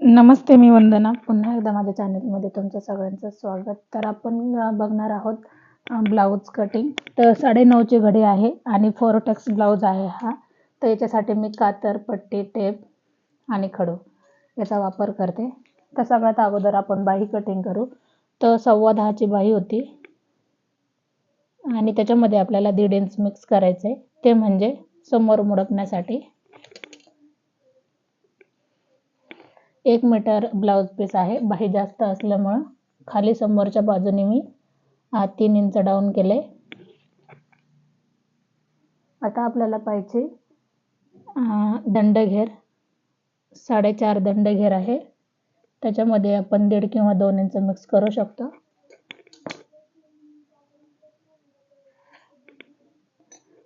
नमस्ते मी वंदना. पुन्हा एकदा माझ्या चॅनलमध्ये तुमचं सगळ्यांचं स्वागत. तर आपण बघणार आहोत ब्लाऊज कटिंग तर साडेनऊचे घडी आहे आणि फोर टक्स ब्लाऊज आहे हा. तर याच्यासाठी मी कातर पट्टी टेप आणि खडू याचा वापर करते. तर सगळ्यात अगोदर आपण बाही कटिंग करू. तर सव्वा दहाची बाही होती. आणि त्याच्यामध्ये आपल्याला दीड इंच मिक्स करायचं आहे ते म्हणजे समोर मुडकण्यासाठी एक मीटर ब्लाऊज पीस आहे. बाही जास्त असल्यामुळं खाली समोरच्या बाजूने मी तीन इंच डाऊन केले. आता आपल्याला पाहिजे दंडघेर. साडेचार दंडघेर आहे. त्याच्यामध्ये आपण दीड किंवा दोन इंच मिक्स करू शकतो.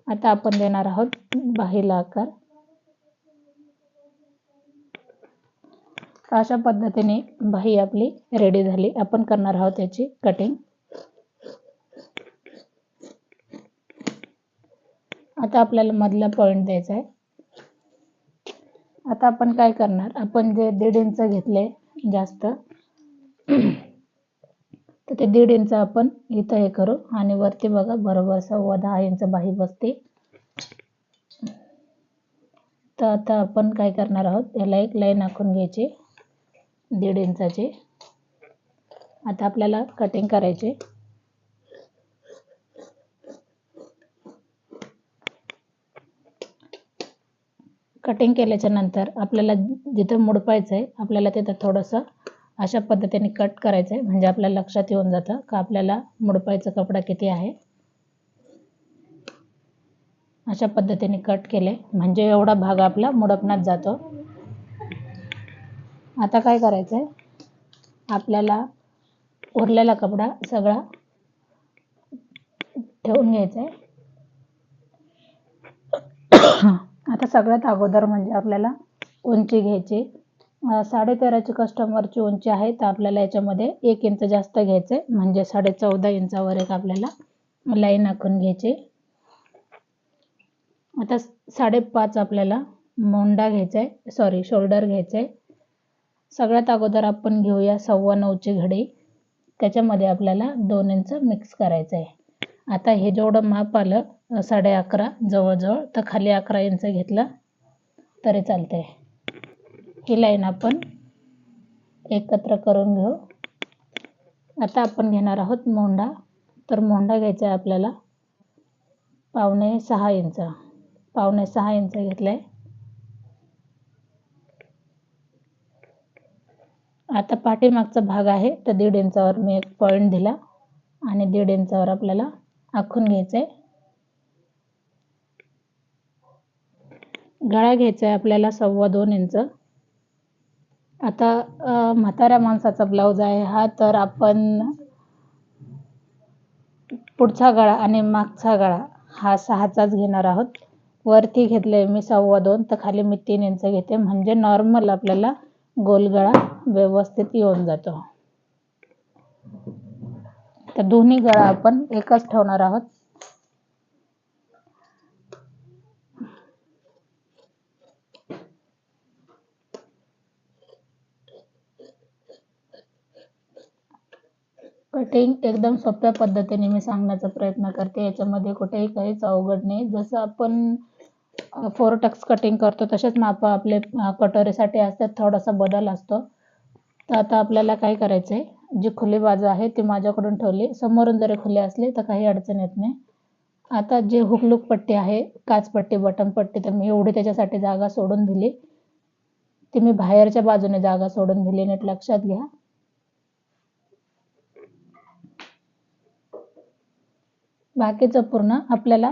आता आपण देणार आहोत बाहीला आकार. अशा पद्धतीने बाही आपली रेडी झाली. आपण करणार आहोत याची कटिंग आता आपल्याला मधला पॉईंट द्यायचा आहे. आता आपण काय करणार? आपण जे दीड इंच घेतले जास्त तर ते दीड इंच आपण इथं हे करू. आणि वरती बघा बरोबर सव्वा दहा इंच बाही बसते. तर आता आपण काय करणार आहोत? याला एक लाईन आखून घ्यायची. दीड इंचाची. आता आपल्याला कटिंग करायचे. कटिंग केल्याच्यानंतर आपल्याला जिथं मुडपायचं आहे आपल्याला तिथं थोडंसं अशा पद्धतीने कट करायचं आहे म्हणजे आपल्या लक्षात येऊन जातं का आपल्याला मुडपायचा कपडा किती आहे. अशा पद्धतीने कट केले. म्हणजे एवढा भाग आपला मुडपण्यात जातो. आता काय करायचं आहे आपल्याला उरलेला कपडा सगळा ठेवून घ्यायचा आहे आता सगळ्यात अगोदर म्हणजे आपल्याला उंची घ्यायची. साडेतेराची कस्टमरची उंची आहे तर आपल्याला याच्यामध्ये एक इंच जास्त घ्यायचं आहे म्हणजे साडे चौदा इंचावर एक आपल्याला लाईन आखून घ्यायची. आता साडेपाच आपल्याला मोंडा घ्यायचा आहे सॉरी शोल्डर घ्यायचं आहे सगळ्यात अगोदर आपण घेऊया सव्वा नऊची घडी. त्याच्यामध्ये आपल्याला दोन इंच मिक्स करायचं आहे आता हे जेवढं माप आलं साडे अकरा जवळजवळ तर खाली अकरा इंच घेतलं तरी चालते ही लाईन आपण एकत्र करून घेऊ. आता आपण घेणार आहोत मोंडा तर मोंडा घ्यायचा आहे आपल्याला पावणे सहा इंच पावणे सहा इंच घेतलं आहे आता पाठीमागचा भाग आहे तर दीड इंचावर मी एक पॉईंट दिला आणि दीड इंचावर आपल्याला आखून घ्यायचं आहे गळा घ्यायचा आहे आपल्याला सव्वा दोन इंच. आता म्हाताऱ्या माणसाचा ब्लाऊज आहे हा तर आपण पुढचा गळा आणि मागचा गळा हा सहाचाच घेणार आहोत. वरती घेतले मी सव्वा दोन तर खाली मी तीन इंच घेते. म्हणजे नॉर्मल आपल्याला गोलगळा व्यवस्थित येऊन जातो. तर दोन्ही गळा आपण एकच ठेवणार आहोत. कटिंग एकदम सोप्या पद्धतीने मी सांगण्याचा प्रयत्न करते. याच्यामध्ये कुठेही काहीच अवघड नाही. जसं आपण फोर टक्स कटिंग करतो तसेच माप आपले कटोरीसाठी असतात थोडासा बदल असतो. तर आता आपल्याला काय करायचं आहे जी खुली बाजू आहे ती माझ्याकडून ठेवली. समोरून जरी खुली असले तर काही अडचण येत नाही. आता जे हुकलूक पट्टी आहे काचपट्टी बटन पट्टी तर मी एवढी त्याच्यासाठी जागा सोडून दिली. ती मी बाहेरच्या बाजूने जागा सोडून दिली. नीट लक्षात घ्या. बाकीचं पूर्ण आपल्याला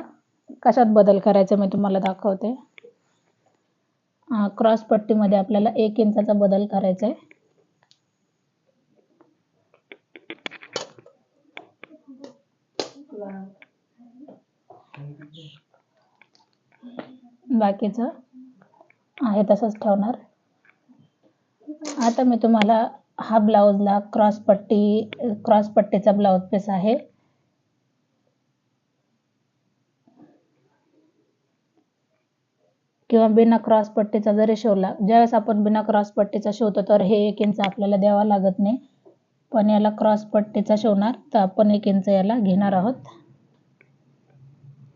कशात बदल करायचा मी तुम्हाला दाखवते. क्रॉस पट्टीमध्ये आपल्याला एक इंचाचा बदल करायचा आहे बाकीचं आहे तसंच ठेवणार. आता मी तुम्हाला हा ब्लाऊजला क्रॉस पट्टी क्रॉस पट्टीचा ब्लाऊज पीस आहे. किंवा बिना क्रॉस पट्टीचा जरी शिवला ज्यावेळेस आपण बिना क्रॉस पट्टीचा शिवतो तर हे एक इंच आपल्याला द्यावा लागत नाही. पण याला क्रॉस पट्टीचा शिवणार तर आपण एक इंच याला घेणार आहोत.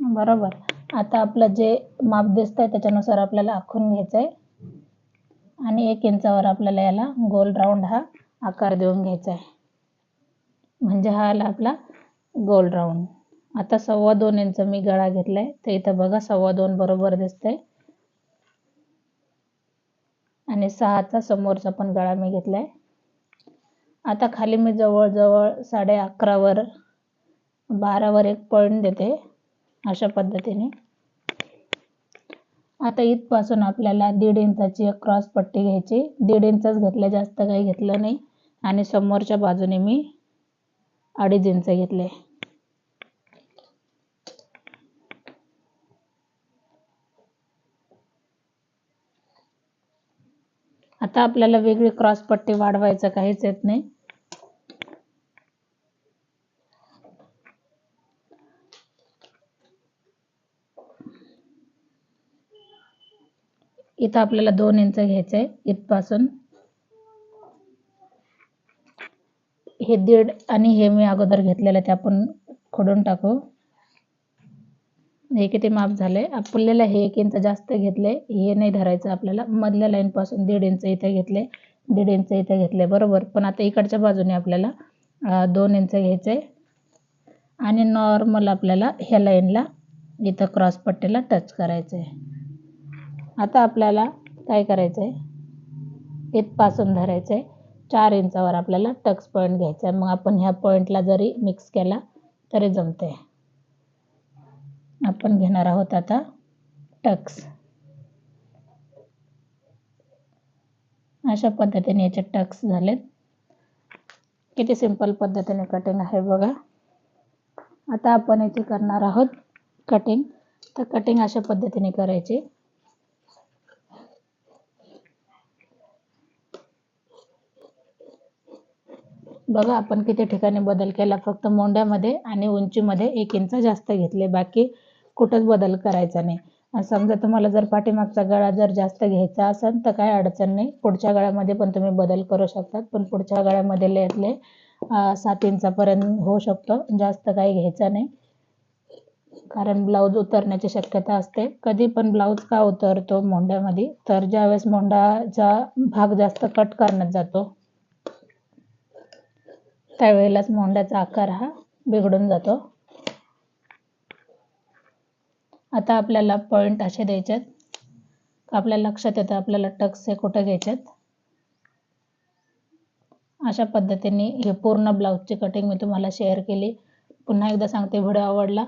बरोबर. आता आपलं जे माप दिसत आहे त्याच्यानुसार आपल्याला आखून घ्यायचं आहे आणि एक इंचावर आपल्याला याला गोल राऊंड हा आकार देऊन घ्यायचा आहे म्हणजे हा आला आपला गोल राऊंड. आता सव्वा दोन इंच मी गळा घेतला आहे तर इथं बघा सव्वा दोन बरोबर दिसतंय. आणि सहाचा समोरचा पण गळा मी घेतला आहे आता खाली मी जवळजवळ साडे अकरावर बारावर एक पॉईंट देते अशा पद्धतीने. आता इथपासून आपल्याला दीड इंचाची एक क्रॉस पट्टी घ्यायची. दीड इंचच घेतलं जास्त काही घेतलं नाही. आणि समोरच्या बाजूने मी अडीच इंच घेतले. आता आपल्याला वेगळी क्रॉस पट्टी वाढवायचं काहीच येत नाही. इथं आपल्याला दोन इंच घ्यायचं आहे इथपासून. हे दीड आणि हे मी अगोदर घेतलेलं ते आपण खोडून टाकू. हे किती माप झाले आपल्याला हे एक इंच जास्त घेतले हे नाही धरायचं आपल्याला. मधल्या लाईनपासून दीड इंच इथे घेतले दीड इंच इथे घेतले बरोबर. पण आता इकडच्या बाजूने आपल्याला दोन इंच घ्यायचे आणि नॉर्मल आपल्याला ह्या लाईनला इथं क्रॉस पट्टीला टच करायचं आहे आता आपल्याला काय करायचं आहे इथपासून धरायचं आहे चार इंचावर आपल्याला टक्स पॉईंट घ्यायचा आहे मग आपण ह्या पॉईंटला जरी मिक्स केला तरी जमते आपण घेणार आहोत आता टक्स. अशा पद्धतीने याचे टक्स झालेत. किती सिंपल पद्धतीने कटिंग आहे बघा. आता आपण याची करणार आहोत कटिंग. तर कटिंग अशा पद्धतीने करायची. बघा आपण किती ठिकाणी बदल केला. फक्त मोंड्यामध्ये आणि उंचीमध्ये एक इंच जास्त घेतले. बाकी कुठंच बदल करायचा नाही. समजा तुम्हाला जर पाठीमागचा गळा जर जास्त घ्यायचा असेल तर काय अडचण नाही. पुढच्या गळ्यामध्ये पण तुम्ही बदल करू शकतात. पण पुढच्या गळ्यामध्ये लेतले सात इंचापर्यंत होऊ शकतो. जास्त काही घ्यायचा नाही. कारण ब्लाऊज उतरण्याची शक्यता असते. कधी पण ब्लाऊज का उतरतो मोंड्यामध्ये तर ज्यावेळेस मोंडाचा भाग जास्त कट करण्यात जातो त्यावेळेलाच मोंड्याचा आकार हा बिघडून जातो. आता आपल्याला पॉईंट असे द्यायचे आपल्या लक्षात येतं आपल्याला टक्स हे कुठं घ्यायचेत? अशा पद्धतीने हे पूर्ण ब्लाऊजची कटिंग मी तुम्हाला शेअर केली. पुन्हा एकदा सांगते व्हिडिओ आवडला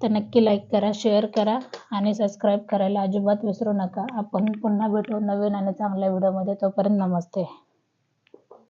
तर नक्की लाईक करा शेअर करा आणि सबस्क्राईब करायला अजिबात विसरू नका. आपण पुन्हा भेटू नवीन आणि चांगल्या व्हिडिओमध्ये तोपर्यंत नमस्ते.